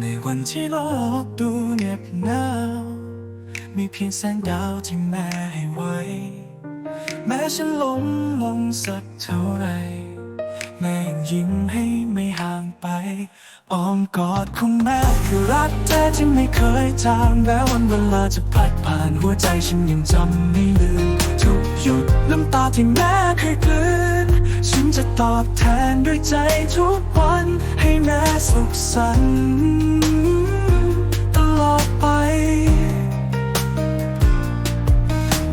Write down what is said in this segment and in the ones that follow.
ในวันที่โลกดูเหน็บหนาวมีเพียงแสงดาวที่แม่ให้ไว้ แม้ฉันล้มลงสักเท่าไร แม่ยังยิ้มให้ไม่ห่างไปอ้อมกอดของแม่คือรักแท้ที่ไม่เคยจางแม้วันเวลาจะพัดผ่านหัวใจฉันยังจำไม่ลืมทุกหยุดน้ำตาที่แม่เคยกลืน ตอบแทนด้วยใจทุกวันให้แม่สุขสันต์ตลอดไป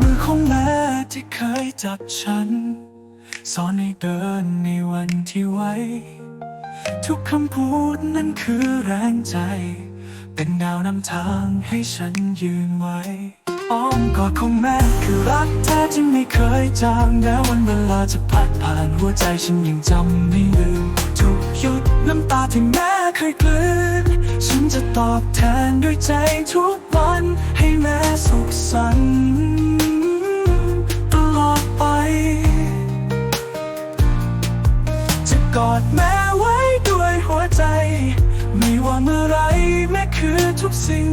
มือของแม่ที่เคยจับฉัน สอนให้เดินในวันที่ไว้ ทุกคำพูดนั้นคือแรงใจ เป็นดาวนำทางให้ฉันยืนไว้ อ้อมกอดของแม่คือรักแท้ที่ไม่เคยจางแม้วันเวลาจะพัดผ่านหัวใจฉันยังจำไม่ลืมทุกหยุดน้ำตาที่แม่เคยกลืนฉันจะตอบแทนด้วยใจทุกวันให้แม่สุขสันต์ตลอดไป จะกอดแม่ไว้ด้วยหัวใจ ไม่ว่าเมื่อไรแม่คือทุกสิ่ง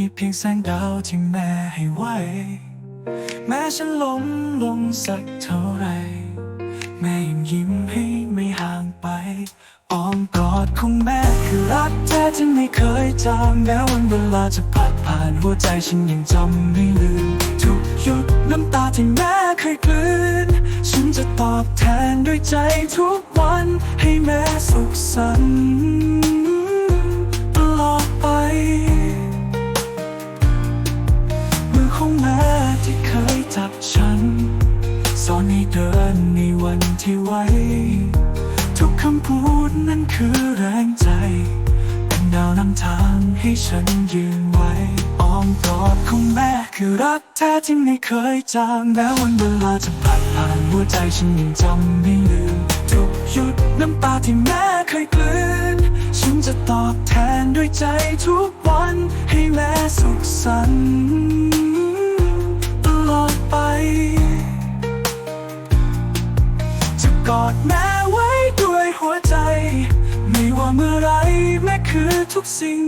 มีเพียงแสงดาวที่แม่ให้ไว้ แม้ฉันล้มลงสักเท่าไร แม่ยังยิ้มให้ไม่ห่างไปอ้อมกอดของแม่คือรักแท้ที่ไม่เคยจางแม้วันเวลาจะพัดผ่านหัวใจฉันยังจำไม่ลืม ทุกหยุดน้ำตาที่แม่เคยกลืน ฉันจะตอบแทนด้วยใจทุกวันให้แม่สุขสันต์ำพูดนั้นคือแรงใจ เป็นดาวนำทางให้ฉันยืนไว้อ้อมกอดของแม่คือรักแท้ที่ไม่เคยจางแม้วันเวลาจะผ่านผ่านหัวใจฉันยังจำไม่ลืมทุกหยุดน้ำตาที่แม่เคยกลืน ฉันจะตอบแทนด้วยใจทุกวันให้แม่สุขสันต์ตลอดไป จะกอดแม่ไว้ด้วยหัวใจไม่ว่าเมื่อไรแม่ คือทุกสิ่ง